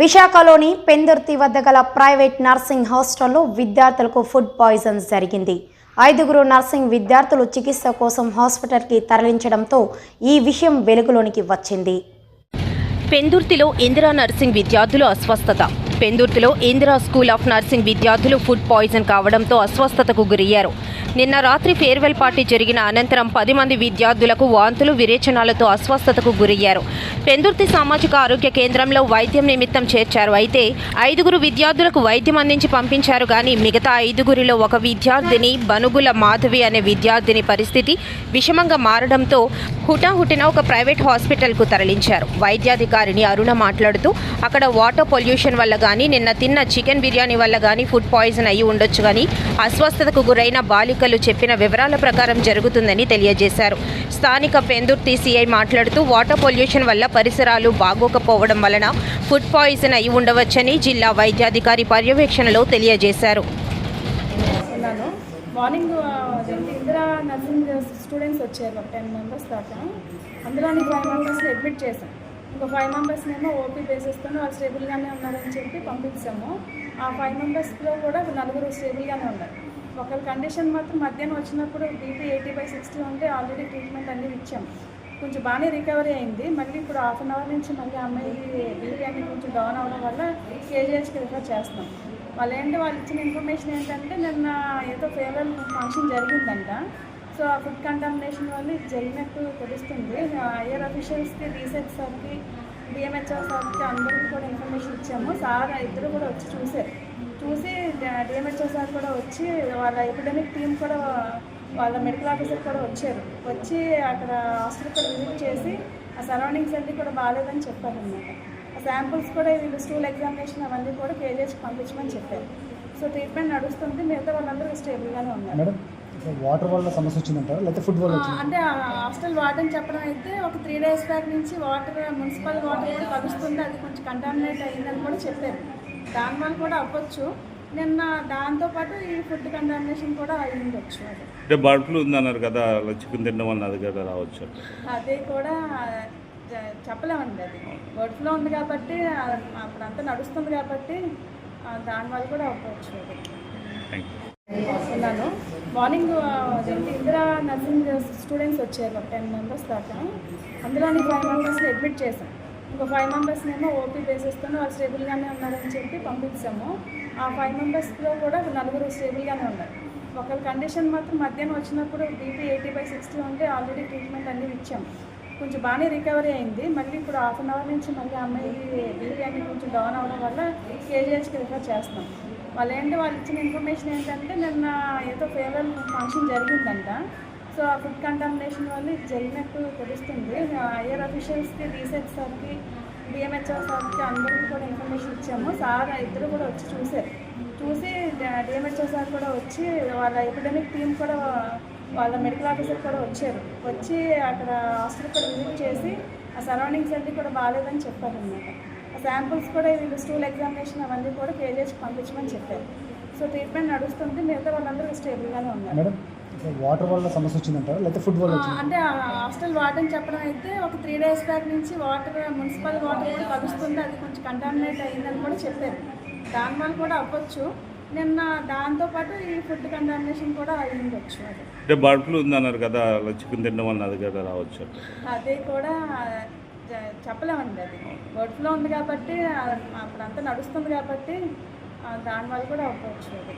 విశాఖలోని పెందుర్తి వద్ద గల ప్రైవేట్ నర్సింగ్ హాస్టల్లో విద్యార్థులకు ఫుడ్ పాయిజన్ జరిగింది. ఐదుగురు నర్సింగ్ విద్యార్థులు చికిత్స కోసం హాస్పిటల్కి తరలించడంతో ఈ విషయం వెలుగులోనికి వచ్చింది. పెందుర్తిలో ఇందిరా నర్సింగ్ విద్యార్థులు అస్వస్థత. పెందుర్తిలో ఇందిరా స్కూల్ ఆఫ్ నర్సింగ్ విద్యార్థులు ఫుడ్ పాయిజన్ కావడంతో అస్వస్థతకు గురయ్యారు. నిన్న రాత్రి ఫేర్వెల్ పార్టీ జరిగిన అనంతరం పది మంది విద్యార్థులకు వాంతులు విరేచనాలతో అస్వస్థతకు గురయ్యారు. పెందుర్తి సామాజిక ఆరోగ్య కేంద్రంలో వైద్యం నిమిత్తం చేర్చారు. అయితే ఐదుగురు విద్యార్థులకు వైద్యం అందించి పంపించారు కానీ మిగతా ఐదుగురిలో ఒక విద్యార్థిని బనుగుల మాధవి అనే విద్యార్థిని పరిస్థితి విషమంగా మారడంతో హుటాహుటిన ఒక ప్రైవేట్ హాస్పిటల్కు తరలించారు. వైద్యాధికారిని అరుణ మాట్లాడుతూ అక్కడ వాటర్ పొల్యూషన్ వల్ల కానీ నిన్న తిన్న చికెన్ బిర్యానీ వల్ల కానీ ఫుడ్ పాయిజన్ అయ్యి ఉండొచ్చు కానీ అస్వస్థతకు గురైన బాలిక బాలికలు చెప్పిన వివరాల ప్రకారం జరుగుతుందని తెలియజేశారు. స్థానిక పెందుర్తి సిఐ మాట్లాడుతూ వాటర్ పొల్యూషన్ వల్ల పరిసరాలు బాగోకపోవడం వలన ఫుడ్ పాయిజన్ అయి ఉండవచ్చని జిల్లా వైద్యాధికారి పర్యవేక్షణలో తెలియజేశారు. మార్నింగ్ అదేంటి ఇందిరా నర్సింగ్ స్టూడెంట్స్ వచ్చారు. ఒక టెన్ మెంబర్స్ దాకా. అందులోని ఫైవ్ మెంబర్స్ని అడ్మిట్ చేశాం. ఇంకా ఫైవ్ మెంబర్స్ని ఏమో ఓపీ బేసిస్తూ వాళ్ళు స్టేబుల్గానే ఉన్నారని చెప్పి పంపించాము. ఆ ఫైవ్ మెంబర్స్లో కూడా నలుగురు స్టేబుల్గానే ఉన్నారు. ఒకరి కండిషన్ మాత్రం మధ్యాహ్నం వచ్చినప్పుడు బీపీ ఎయిటీ బై సిక్స్టీ ఉంటే ఆల్రెడీ ట్రీట్మెంట్ అన్నీ ఇచ్చాం. కొంచెం బాగానే రికవరీ అయింది. మళ్ళీ ఇప్పుడు హాఫ్ అన్ అవర్ నుంచి మళ్ళీ అమ్మాయి బీపీ అనేది కొంచెం డౌన్ అవ్వడం వల్ల కేజీహెచ్కి రిఫర్ చేస్తాం వాళ్ళు ఏంటి? వాళ్ళు ఇచ్చిన ఇన్ఫర్మేషన్ ఏంటంటే నిన్న ఏదో ఫేవరల్ ఫంక్షన్ జరిగిందంట. సో ఆ ఫుడ్ కంటామినేషన్ వల్ల ఇది జరిగినట్టు తెలుస్తుంది. ఐఆర్ అఫీషియల్స్కి రీసెర్చ్ సార్కి డిఎంహెచ్ఆర్ సార్కి అందరికీ కూడా ఇన్ఫర్మేషన్ ఇచ్చాము. సార్ ఇద్దరు కూడా వచ్చి చూశారు చూసి డిఎంహెచ్ఆర్ సార్ కూడా వచ్చి వాళ్ళ ఎపిడమిక్ టీం కూడా వాళ్ళ మెడికల్ ఆఫీసర్ కూడా వచ్చారు. వచ్చి అక్కడ హాస్పిటల్ కూడా విజిట్ చేసి ఆ సరౌండింగ్స్ అన్నీ కూడా బాగాలేదని చెప్పారనమాట ఆ శాంపుల్స్ కూడా వీళ్ళు స్టూల్ ఎగ్జామినేషన్ అవన్నీ కూడా కేజీహెచ్కి పంపించమని చెప్పారు. సో ట్రీట్మెంట్ నడుస్తుంది. మిగతా వాళ్ళందరూ స్టేబుల్గానే ఉన్నారు. వాటర్ వల్ల సమస్య వచ్చిందంటారా? లేకపోతే ఫుడ్ వల్ల అంటే ఆ హాస్టల్ వార్డెన్ చెప్పడం అయితే ఒక త్రీ డేస్ బ్యాక్ నుంచి వాటర్ మున్సిపల్ వాటర్ కూడా కలుస్తుంది అది కొంచెం కంటామినేట్ అయిందని కూడా చెప్పారు. దానివల్ల కూడా అవ్వచ్చు. నిన్న దాంతోపాటు ఈ ఫుడ్ కంటామినేషన్ కూడా అయి ఉండొచ్చు అది అంటే బర్డ్ ఫ్లూ ఉందన్నారు కదా చికెన్ తినడం వల్ల అది కూడా రావచ్చు అదే కూడా చెప్పలేమండి అది. బర్డ్ ఫ్లో ఉంది కాబట్టి అప్పుడంతా నడుస్తుంది కాబట్టి ఆ, దానివల్ల కూడా అవ్వచ్చు అది. థ్యాంక్ యూ ఉన్నాను. మార్నింగ్ అదేంటి ఇందిరా నర్సింగ్ స్టూడెంట్స్ వచ్చారు ఒక టెన్ మెంబర్స్ దాకా. అందులోని ఫైవ్ మెంబర్స్ని అడ్మిట్ చేశాం. ఇంకో ఫైవ్ మెంబర్స్ని ఏమో ఓపీ బేసిస్తూ వాళ్ళు స్టేబుల్గానే ఉన్నారని చెప్పి పంపించాము. ఆ ఫైవ్ మెంబర్స్లో కూడా నలుగురు స్టేబుల్గానే ఉన్నారు. ఒకరి కండిషన్ మాత్రం మధ్యాహ్నం వచ్చినప్పుడు బీపీ ఎయిటీ బై సిక్స్టీ ఉంటే ఆల్రెడీ ట్రీట్మెంట్ అన్నీ ఇచ్చాం. కొంచెం బాగానే రికవరీ అయింది. మళ్ళీ ఇప్పుడు హాఫ్ అన్ అవర్ నుంచి మళ్ళీ అమ్మాయి బీపీ అన్ని కొంచెం డౌన్ అవ్వడం వల్ల కేజీహెచ్కి రిఫర్ చేస్తాం వాళ్ళు ఏంటి వాళ్ళు ఇచ్చిన ఇన్ఫర్మేషన్ ఏంటంటే నిన్న ఏదో ఫేవరల్ ఫంక్షన్ జరిగిందంట. సో ఆ ఫుడ్ కంటామినేషన్ వల్ల ఇది జరిగినట్టు తెలుస్తుంది. ఐఆర్ అఫీషియల్స్కి రీసెర్చ్ సార్కి డిఎంహెచ్ఆర్ సార్కి అందరికీ కూడా ఇన్ఫర్మేషన్ ఇచ్చాము. సార్ ఇద్దరు కూడా వచ్చి చూశారు. చూసి డిఎంహెచ్ఆర్ సార్ కూడా వచ్చి వాళ్ళ ఎపిడమిక్ టీం కూడా వాళ్ళ మెడికల్ ఆఫీసర్ కూడా వచ్చారు. వచ్చి అక్కడ హాస్పిటల్ కూడా విజిట్ చేసి ఆ సరౌండింగ్స్ అన్నీ కూడా బాగాలేదని చెప్పారనమాట శాంపుల్స్ కూడా వీళ్ళు స్టూల్ ఎగ్జామినేషన్ అవన్నీ కూడా కేజీహెచ్కి పంపించమని చెప్పారు. సో ట్రీట్మెంట్ నడుస్తుంది మిగతా వాళ్ళందరూ స్టేబుల్గానే ఉన్నారు. వాటర్ వల్ల సమస్య వచ్చిందంటారా? లేకపోతే ఫుడ్ వల్ల అంటే ఆ హాస్టల్ వార్డెన్ చెప్పడం అయితే ఒక త్రీ డేస్ బ్యాక్ నుంచి వాటర్ మున్సిపల్ వాటర్ కూడా కలుస్తుంది అది కొంచెం కంటామినేట్ అయిందని కూడా చెప్పారు. దానివల్ల కూడా అవ్వచ్చు. నిన్న దాంతోపాటు ఈ ఫుడ్ కంటామినేషన్ కూడా అయి ఉండొచ్చు అది. అంటే బర్డ్ ఫ్లూ ఉందన్నారు కదా చికెన్ తినడం వల్ల అది కూడా రావచ్చు అదే కూడా చెప్పలేమండి అది. బర్డ్ ఫ్లో ఉంది కాబట్టి ఆ, అప్పుడంతా నడుస్తుంది కాబట్టి దానివల్ల కూడా అవ్వచ్చు అది.